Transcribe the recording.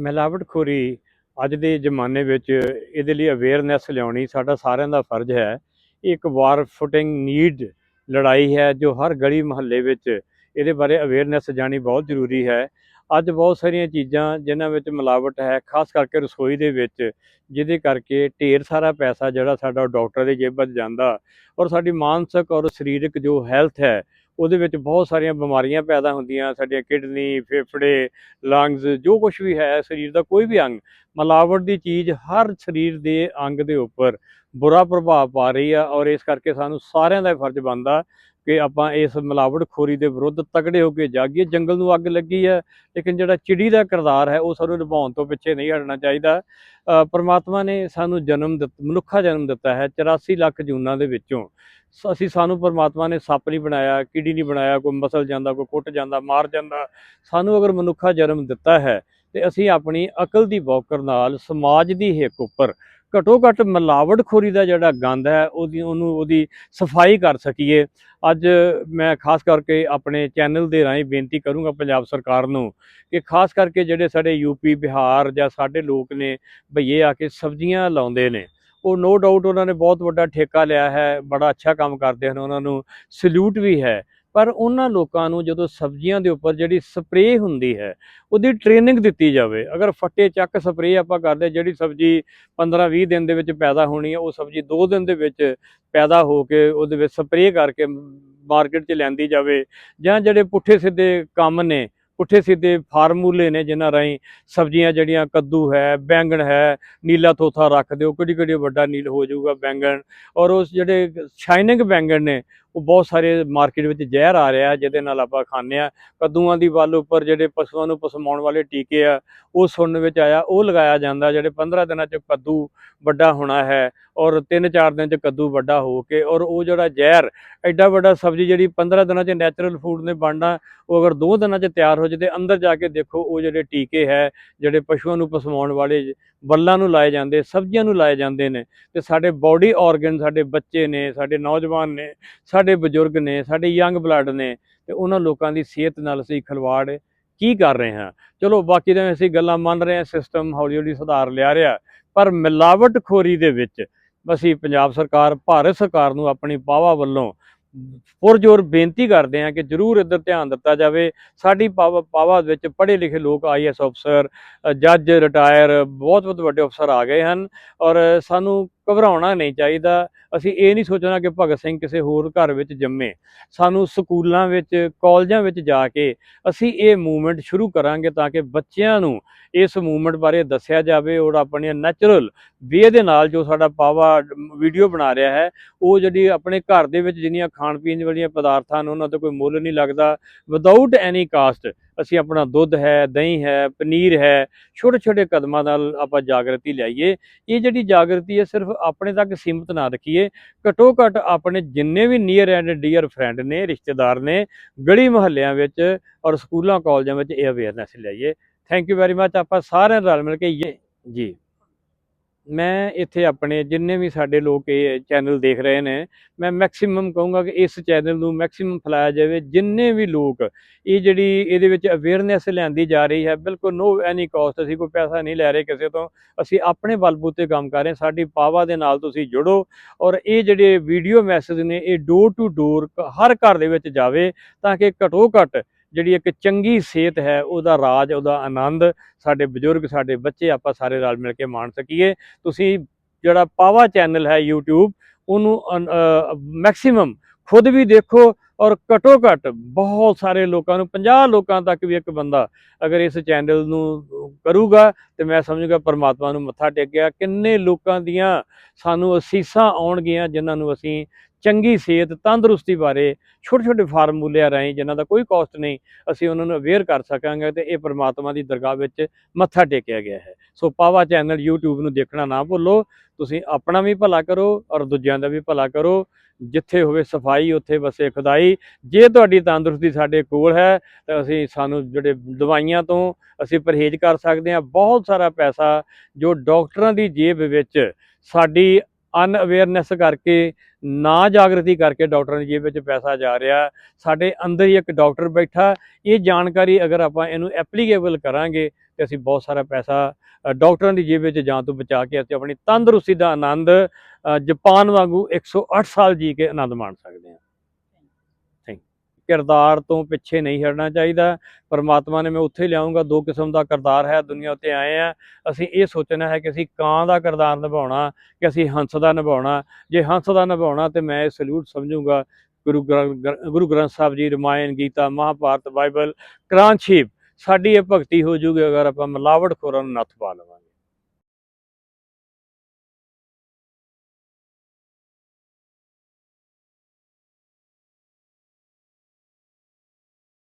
ਮਿਲਾਵਟਖੋਰੀ ਅੱਜ ਦੇ ਜ਼ਮਾਨੇ ਵਿੱਚ ਇਹਦੇ ਲਈ ਅਵੇਅਰਨੈਸ ਲਿਆਉਣੀ ਸਾਡਾ ਸਾਰਿਆਂ ਦਾ ਫਰਜ਼ ਹੈ। ਇਹ ਇੱਕ ਵਾਰ ਫੁਟਿੰਗ ਨੀਡ ਲੜਾਈ ਹੈ ਜੋ ਹਰ ਗਲੀ ਮੁਹੱਲੇ ਵਿੱਚ ਇਹਦੇ ਬਾਰੇ ਅਵੇਅਰਨੈਸ ਜਾਣੀ ਬਹੁਤ ਜ਼ਰੂਰੀ ਹੈ। ਅੱਜ ਬਹੁਤ ਸਾਰੀਆਂ ਚੀਜ਼ਾਂ ਜਿਨ੍ਹਾਂ ਵਿੱਚ ਮਿਲਾਵਟ ਹੈ, ਖਾਸ ਕਰਕੇ ਰਸੋਈ ਦੇ ਵਿੱਚ, ਜਿਹਦੇ ਕਰਕੇ ਢੇਰ ਸਾਰਾ ਪੈਸਾ ਜਿਹੜਾ ਸਾਡਾ ਡਾਕਟਰ ਦੇ ਜੇਬਾਂ 'ਚ ਜਾਂਦਾ ਔਰ ਸਾਡੀ ਮਾਨਸਿਕ ਔਰ ਸਰੀਰਕ ਜੋ ਹੈਲਥ ਹੈ ਉਹਦੇ ਵਿੱਚ ਬਹੁਤ ਸਾਰੀਆਂ ਬਿਮਾਰੀਆਂ ਪੈਦਾ ਹੁੰਦੀਆਂ, ਸਾਡੀਆਂ ਕਿਡਨੀ, ਫੇਫੜੇ ਲੰਗਸ ਜੋ ਕੁਝ ਵੀ ਹੈ ਸਰੀਰ ਦਾ, ਕੋਈ ਵੀ ਅੰਗ, ਮਿਲਾਵਟ ਦੀ ਚੀਜ਼ ਹਰ ਸਰੀਰ ਦੇ ਅੰਗ ਦੇ ਉੱਪਰ। ਬੁਰਾ ਪ੍ਰਭਾਵ ਪਾ ਰਹੀ ਆ ਔਰ ਇਸ ਕਰਕੇ ਸਾਨੂੰ ਸਾਰਿਆਂ ਦਾ ਫਰਜ਼ ਬਣਦਾ ਕਿ ਆਪਾਂ ਇਸ ਮਿਲਾਵਟਖੋਰੀ ਦੇ ਵਿਰੁੱਧ ਤਕੜੇ ਹੋ ਕੇ ਜਾਗੀਏ। ਜੰਗਲ ਨੂੰ ਅੱਗ ਲੱਗੀ ਹੈ ਲੇਕਿਨ ਜਿਹੜਾ ਚਿੜੀ ਦਾ ਕਿਰਦਾਰ ਹੈ ਉਹ ਸਾਨੂੰ ਨਿਭਾਉਣ ਤੋਂ ਪਿੱਛੇ ਨਹੀਂ ਹਟਣਾ ਚਾਹੀਦਾ। ਪਰਮਾਤਮਾ ਨੇ ਸਾਨੂੰ ਜਨਮ ਦਿੱਤਾ, ਮਨੁੱਖਾ ਜਨਮ ਦਿੱਤਾ ਹੈ 84 ਲੱਖ ਜੂਨਾਂ ਦੇ ਵਿੱਚੋਂ। ਸ- ਅਸੀਂ ਸਾਨੂੰ ਪਰਮਾਤਮਾ ਨੇ ਸੱਪ ਨਹੀਂ ਬਣਾਇਆ, ਕੀੜੀ ਨਹੀਂ ਬਣਾਇਆ, ਕੋਈ ਮਸਲ ਜਾਂਦਾ, ਕੋਈ ਕੁੱਟ ਜਾਂਦਾ, ਮਾਰ ਜਾਂਦਾ। ਸਾਨੂੰ ਅਗਰ ਮਨੁੱਖਾ ਜਨਮ ਦਿੱਤਾ ਹੈ ਤੇ ਅਸੀਂ ਆਪਣੀ ਅਕਲ ਦੀ ਬੌਕਰ ਨਾਲ ਸਮਾਜ ਦੀ ਹਿੱਕ ਉੱਪਰ ਘਟੋ ਘੱਟ ਮਿਲਾਵਟਖੋਰੀ ਦਾ ਜਿਹੜਾ ਗੰਦ ਹੈ, ਉਹਦੀ, ਉਹਨੂੰ, ਉਹਦੀ ਸਫ਼ਾਈ ਕਰ ਸਕੀਏ। ਅੱਜ ਮੈਂ ਖਾਸ ਕਰਕੇ ਆਪਣੇ ਚੈਨਲ ਦੇ ਰਾਹੀਂ ਬੇਨਤੀ ਕਰੂੰਗਾ ਪੰਜਾਬ ਸਰਕਾਰ ਨੂੰ ਕਿ ਖਾਸ ਕਰਕੇ ਜਿਹੜੇ ਸਾਡੇ ਯੂਪੀ ਬਿਹਾਰ ਜਾਂ ਸਾਡੇ ਲੋਕ ਨੇ ਭਈਏ ਆ ਕੇ ਸਬਜ਼ੀਆਂ ਲਾਉਂਦੇ ਨੇ, ਉਹ ਨੋ ਡਾਊਟ ਉਹਨਾਂ ਨੇ ਬਹੁਤ ਵੱਡਾ ਠੇਕਾ ਲਿਆ ਹੈ, ਬੜਾ ਅੱਛਾ ਕੰਮ ਕਰਦੇ ਹਨ, ਉਹਨਾਂ ਨੂੰ ਸਲੂਟ ਵੀ ਹੈ। ਪਰ ਉਹਨਾਂ ਲੋਕਾਂ ਨੂੰ ਜਦੋਂ ਸਬਜ਼ੀਆਂ ਦੇ ਉੱਪਰ ਜਿਹੜੀ ਸਪਰੇਅ ਹੁੰਦੀ ਹੈ, ਉਹਦੀ ਟ੍ਰੇਨਿੰਗ ਦਿੱਤੀ ਜਾਵੇ, ਅਗਰ ਫੱਟੇ ਚੱਕ ਸਪਰੇਅ ਆਪਾਂ ਕਰਦੇ ਜਿਹੜੀ ਸਬਜ਼ੀ 15-20 ਦਿਨ ਦੇ ਵਿੱਚ ਪੈਦਾ ਹੋਣੀ ਹੈ, ਉਹ ਸਬਜ਼ੀ 2 ਦਿਨ ਦੇ ਵਿੱਚ ਪੈਦਾ ਹੋ ਕੇ ਉਹਦੇ ਵਿੱਚ ਸਪਰੇਅ ਕਰਕੇ ਮਾਰਕੀਟ 'ਚ ਲੈਂਦੀ ਜਾਵੇ ਜਾਂ ਜਿਹੜੇ ਪੁੱਠੇ ਸਿੱਧੇ ਕੰਮ ਨੇ, ਪੁੱਠੇ ਸਿੱਧੇ ਫਾਰਮੂਲੇ ਨੇ ਜਿਨ੍ਹਾਂ ਰਾਹੀਂ ਸਬਜ਼ੀਆਂ ਜਿਹੜੀਆਂ ਕੱਦੂ ਹੈ, ਬੈਂਗਣ ਹੈ, ਨੀਲਾ ਤੋਥਾ ਰੱਖ ਦਿਓ ਕਿਹੜੀ ਕਿਹੜੀ ਵੱਡਾ ਨੀਲ ਹੋ ਜਾਊਗਾ ਬੈਂਗਣ ਔਰ ਉਸ ਜਿਹੜੇ ਸ਼ਾਈਨਿੰਗ ਬੈਂਗਣ ਨੇ ਉਹ ਬਹੁਤ ਸਾਰੇ ਮਾਰਕੀਟ ਵਿੱਚ ਜ਼ਹਿਰ ਆ ਰਿਹਾ, ਜਿਹਦੇ ਨਾਲ ਆਪਾਂ ਖਾਂਦੇ ਆ ਕੱਦੂਆਂ ਦੀ ਵੱਲ ਉੱਪਰ ਜਿਹੜੇ ਪਸ਼ੂਆਂ ਨੂੰ ਪਸਮਾਉਣ ਵਾਲੇ ਟੀਕੇ ਆ, ਉਹ ਸੁਣਨ ਵਿੱਚ ਆਇਆ, ਉਹ ਲਗਾਇਆ ਜਾਂਦਾ, ਜਿਹੜੇ 15 ਦਿਨਾਂ 'ਚ ਕੱਦੂ ਵੱਡਾ ਹੋਣਾ ਹੈ। ਔਰ 3-4 ਦਿਨ 'ਚ ਕੱਦੂ ਵੱਡਾ ਹੋ ਕੇ ਔਰ ਉਹ ਜਿਹੜਾ ਜ਼ਹਿਰ, ਐਡਾ ਵੱਡਾ ਸਬਜ਼ੀ ਜਿਹੜੀ 15 ਦਿਨਾਂ 'ਚ ਨੈਚੁਰਲ ਫੂਡ ਨੇ ਬਣਨਾ, ਉਹ ਅਗਰ 2 ਦਿਨਾਂ 'ਚ ਤਿਆਰ ਹੋ ਜੇ ਤੇ ਅੰਦਰ ਜਾ ਕੇ ਦੇਖੋ ਉਹ ਜਿਹੜੇ ਟੀਕੇ ਹੈ, ਜਿਹੜੇ ਪਸ਼ੂਆਂ ਨੂੰ ਪਸਮਾਉਣ ਵਾਲੇ ਬੱਲਾਂ ਨੂੰ ਲਾਏ ਜਾਂਦੇ, ਸਬਜ਼ੀਆਂ ਨੂੰ ਲਾਏ ਜਾਂਦੇ ਨੇ ਤੇ ਸਾਡੇ ਬਾਡੀ ਆਰਗਨ ਸਾਡੇ ਬੱਚੇ ਨੇ, ਸਾਡੇ ਨੌਜਵਾਨ ਨੇ, ਸਾਡੇ ਬਜ਼ੁਰਗ ਨੇ, ਸਾਡੇ ਯੰਗ ਬਲੱਡ ਨੇ ਤੇ ਉਹਨਾਂ ਲੋਕਾਂ ਦੀ ਸਿਹਤ ਨਾਲ ਅਸੀਂ ਖਿਲਵਾੜ ਕੀ ਕਰ ਰਹੇ ਹਾਂ। ਚਲੋ ਬਾਕੀ ਤਾਂ ਅਸੀਂ ਗੱਲਾਂ ਮੰਨ ਰਹੇ ਹਾਂ ਸਿਸਟਮ ਹੌਲੀ ਹੌਲੀ ਸੁਧਾਰ ਲਿਆ ਰਿਹਾ, ਪਰ ਮਿਲਾਵਟਖੋਰੀ ਦੇ ਵਿੱਚ ਅਸੀਂ ਪੰਜਾਬ ਸਰਕਾਰ, ਭਾਰਤ ਸਰਕਾਰ ਨੂੰ ਆਪਣੀ ਪਾਵਾ ਵੱਲੋਂ ਪੁਰਜੋਰ ਬੇਨਤੀ ਕਰਦੇ ਹਾਂ ਕਿ ਜਰੂਰ ਇੱਧਰ ਧਿਆਨ ਦਿੱਤਾ ਜਾਵੇ। ਸਾਡੀ ਪਾਵਾ ਪਾਵਾ ਵਿੱਚ ਪੜ੍ਹੇ ਲਿਖੇ ਲੋਕ ਆਈਐਸ ਅਫਸਰ ਜੱਜ, ਰਿਟਾਇਰ ਬਹੁਤ ਬਹੁਤ ਵੱਡੇ ਅਫਸਰ ਆ ਗਏ ਹਨ ਔਰ ਸਾਨੂੰ ਘਬਰਾਉਣਾ ਨਹੀਂ ਚਾਹੀਦਾ। ਅਸੀਂ ਇਹ ਨਹੀਂ ਸੋਚਣਾ ਕਿ ਭਗਤ ਸਿੰਘ ਕਿਸੇ ਹੋਰ ਘਰ ਵਿੱਚ ਜੰਮੇ। ਸਾਨੂੰ ਸਕੂਲਾਂ ਵਿੱਚ, ਕਾਲਜਾਂ ਵਿੱਚ ਜਾ ਕੇ ਅਸੀਂ ਇਹ ਮੂਵਮੈਂਟ ਸ਼ੁਰੂ ਕਰਾਂਗੇ ਤਾਂ ਕਿ ਬੱਚਿਆਂ ਨੂੰ ਇਸ ਮੂਵਮੈਂਟ ਬਾਰੇ ਦੱਸਿਆ ਜਾਵੇ ਔਰ ਆਪਣੇ ਨੈਚੁਰਲ ਵੇ ਦੇ ਨਾਲ ਜੋ ਸਾਡਾ ਪਾਵਾ ਵੀਡੀਓ ਬਣਾ ਰਿਹਾ ਹੈ, ਉਹ ਜਿਹੜੀ ਆਪਣੇ ਘਰ ਦੇ ਵਿੱਚ ਜਿੰਨੀਆਂ ਖਾਣ ਪੀਣ ਵਾਲੀਆਂ ਪਦਾਰਥਾਂ ਨੇ, ਉਹਨਾਂ ਤੇ ਕੋਈ ਮੁੱਲ ਨਹੀਂ ਲੱਗਦਾ। ਵਿਦਆਊਟ ਐਨੀ ਕਾਸਟ ਅਸੀਂ ਆਪਣਾ ਦੁੱਧ ਹੈ, ਦਹੀਂ ਹੈ, ਪਨੀਰ ਹੈ ਛੋਟੇ ਛੋਟੇ ਕਦਮਾਂ ਨਾਲ ਆਪਾਂ ਜਾਗਰਤੀ ਲਿਆਈਏ। ਇਹ ਜਿਹੜੀ ਜਾਗਰਤੀ ਹੈ, ਸਿਰਫ ਆਪਣੇ ਤੱਕ ਸੀਮਤ ਨਾ ਰੱਖੀਏ। ਘਟੋ ਘਟ ਆਪਣੇ ਜਿੰਨੇ ਵੀ ਨੀਅਰ ਐਂਡ ਡੀਅਰ ਫਰੈਂਡ ਨੇ, ਰਿਸ਼ਤੇਦਾਰ ਨੇ, ਗਲੀ ਮੁਹੱਲਿਆਂ ਵਿੱਚ ਔਰ ਸਕੂਲਾਂ, ਕਾਲਜਾਂ ਵਿੱਚ ਇਹ ਅਵੇਅਰਨੈਸ ਲਿਆਈਏ। ਥੈਂਕ ਯੂ ਵੈਰੀ ਮੱਚ ਆਪਾਂ ਸਾਰਿਆਂ ਰਲ ਮਿਲ ਕੇ ਜੀ। ਮੈਂ ਇੱਥੇ ਆਪਣੇ ਜਿੰਨੇ ਵੀ ਸਾਡੇ ਲੋਕ ਇਹ ਚੈਨਲ ਦੇਖ ਰਹੇ ਨੇ, ਮੈਂ ਮੈਕਸਿਮਮ ਕਹੂੰਗਾ ਕਿ ਇਸ ਚੈਨਲ ਨੂੰ ਮੈਕਸਿਮਮ ਫੈਲਾਇਆ ਜਾਵੇ, ਜਿੰਨੇ ਵੀ ਲੋਕ ਇਹ ਜਿਹੜੀ ਇਹਦੇ ਵਿੱਚ ਅਵੇਅਰਨੈਸ ਲਿਆਂਦੀ ਜਾ ਰਹੀ ਹੈ, ਬਿਲਕੁਲ ਨੋ ਐਨੀ ਕਾਸਟ ਅਸੀਂ ਕੋਈ ਪੈਸਾ ਨਹੀਂ ਲੈ ਰਹੇ ਕਿਸੇ ਤੋਂ, ਅਸੀਂ ਆਪਣੇ ਬਲਬੂਤੇ ਕੰਮ ਕਰ ਰਹੇ ਸਾਡੀ ਪਾਵਾ ਦੇ ਨਾਲ ਤੁਸੀਂ ਜੁੜੋ ਔਰ ਇਹ ਜਿਹੜੇ ਵੀਡੀਓ ਮੈਸੇਜ ਨੇ, ਇਹ ਡੋਰ ਟੂ ਡੋਰ ਹਰ ਘਰ ਦੇ ਵਿੱਚ ਜਾਵੇ ਤਾਂ ਕਿ ਘਟੋ ਘਟ ਜਿਹੜੀ ਇੱਕ ਚੰਗੀ ਸਿਹਤ ਹੈ, ਉਹਦਾ ਰਾਜ, ਉਹਦਾ ਆਨੰਦ ਸਾਡੇ ਬਜ਼ੁਰਗ, ਸਾਡੇ ਬੱਚੇ ਆਪਾਂ ਸਾਰੇ ਰਲ ਮਿਲ ਕੇ ਮਾਣ ਸਕੀਏ। ਤੁਸੀਂ ਜਿਹੜਾ ਪਾਵਾ ਚੈਨਲ ਹੈ YouTube, ਉਹਨੂੰ ਮੈਕਸਿਮਮ ਖੁਦ ਵੀ ਦੇਖੋ ਔਰ ਘਟੋ ਘਟ ਬਹੁਤ ਸਾਰੇ ਲੋਕਾਂ ਨੂੰ 50 ਲੋਕਾਂ ਤੱਕ ਵੀ ਇੱਕ ਬੰਦਾ ਅਗਰ ਇਸ ਚੈਨਲ ਨੂੰ ਕਰੂਗਾ, ਤੇ ਮੈਂ ਸਮਝੂਗਾ ਪਰਮਾਤਮਾ ਨੂੰ ਮੱਥਾ ਟੇਕਿਆ। ਕਿੰਨੇ ਲੋਕਾਂ ਦੀਆਂ ਸਾਨੂੰ ਅਸੀਸਾਂ ਆਉਣਗੀਆਂ, ਜਿਨ੍ਹਾਂ ਨੂੰ ਅਸੀਂ ਚੰਗੀ ਸਿਹਤ, ਤੰਦਰੁਸਤੀ ਬਾਰੇ ਛੋਟੇ ਛੋਟੇ ਫਾਰਮੂਲਿਆਂ ਰਾਹੀਂ ਜਿਨ੍ਹਾਂ ਦਾ ਕੋਈ ਕਾਸਟ ਨਹੀਂ, ਅਸੀਂ ਉਹਨਾਂ ਨੂੰ ਅਵੇਅਰ ਕਰ ਸਕਾਂਗੇ ਤੇ ਇਹ ਪਰਮਾਤਮਾ ਦੀ ਦਰਗਾਹ ਵਿੱਚ ਮੱਥਾ ਟੇਕਿਆ ਗਿਆ ਹੈ। ਸੋ ਪਾਵਾ ਚੈਨਲ YouTube ਨੂੰ ਦੇਖਣਾ ਨਾ ਭੁੱਲੋ, ਤੁਸੀਂ ਆਪਣਾ ਵੀ ਭਲਾ ਕਰੋ ਔਰ ਦੂਜਿਆਂ ਦਾ ਵੀ ਭਲਾ ਕਰੋ। ਜਿੱਥੇ ਹੋਵੇ ਸਫ਼ਾਈ, ਉੱਥੇ ਵਸੇ ਖੁਦਾਈ। ਜੇ ਤੁਹਾਡੀ ਤੰਦਰੁਸਤੀ ਸਾਡੇ ਕੋਲ ਹੈ, ਤਾਂ ਅਸੀਂ ਸਾਨੂੰ ਜਿਹੜੇ ਦਵਾਈਆਂ ਤੋਂ ਅਸੀਂ ਪਰਹੇਜ਼ ਕਰ ਸਕਦੇ ਹਾਂ। ਬਹੁਤ ਸਾਰਾ ਪੈਸਾ ਜੋ ਡਾਕਟਰਾਂ ਦੀ ਜੇਬ ਵਿੱਚ ਸਾਡੀ ਅਨਅਵੇਅਰਨੈਸ ਕਰਕੇ ਨਾ ਜਾਗਰਤੀ ਕਰਕੇ ਡਾਕਟਰਾਂ ਦੀ ਜੇਬ ਵਿੱਚ ਪੈਸਾ ਜਾ ਰਿਹਾ। ਸਾਡੇ ਅੰਦਰ ਹੀ ਇੱਕ ਡਾਕਟਰ ਬੈਠਾ। ਇਹ ਜਾਣਕਾਰੀ ਅਗਰ ਆਪਾਂ ਇਹਨੂੰ ਐਪਲੀਕੇਬਲ ਕਰਾਂਗੇ ਤੇ ਅਸੀਂ ਬਹੁਤ ਸਾਰਾ ਪੈਸਾ ਅ, ਡਾਕਟਰਾਂ ਦੀ ਜੇਬ ਵਿੱਚ ਜਾਣ ਤੋਂ ਬਚਾ ਕੇ ਅਸੀਂ ਆਪਣੀ ਤੰਦਰੁਸਤੀ ਦਾ ਆਨੰਦ ਅ, ਜਾਪਾਨ ਵਾਂਗੂ 108 ਸਾਲ ਜੀ ਕੇ ਆਨੰਦ ਮਾਣ ਸਕਦੇ ਹਾਂ। ਕਿਰਦਾਰ ਤੋਂ ਪਿੱਛੇ ਨਹੀਂ ਹਟਣਾ ਚਾਹੀਦਾ। ਪਰਮਾਤਮਾ ਨੇ ਮੈਂ ਉੱਥੇ ਲਿਆਉਂਗਾ ਦੋ ਕਿਸਮ ਦਾ ਕਿਰਦਾਰ ਹੈ, ਦੁਨੀਆ ਉੱਤੇ ਆਏ ਆ। ਅਸੀਂ ਇਹ ਸੋਚਣਾ ਹੈ ਕਿ ਅਸੀਂ ਕਾਂ ਦਾ ਕਿਰਦਾਰ ਨਿਭਾਉਣਾ, ਕਿ ਅਸੀਂ ਹੰਸ ਦਾ ਨਿਭਾਉਣਾ। ਜੇ ਹੰਸ ਦਾ ਨਿਭਾਉਣਾ ਤੇ ਮੈਂ ਇਹ ਸਲੂਟ ਸਮਝੂੰਗਾ। ਗੁਰੂ ਗ੍ਰੰ- ਗੁਰੂ ਗ੍ਰੰਥ ਸਾਹਿਬ ਜੀ, ਰਮਾਇਣ, ਗੀਤਾ, ਮਹਾਭਾਰਤ, ਬਾਈਬਲ, ਕੁਰਾਨ ਸ਼ਰੀਫ, ਸਾਡੀ ਇਹ ਭਗਤੀ ਹੋ ਜੂਗੀ ਅਗਰ ਆਪਾਂ ਮਿਲਾਵਟ ਖੋਰਾਂ ਨੂੰ ਨੱਥ ਪਾ ਲਵਾਂਗੇ।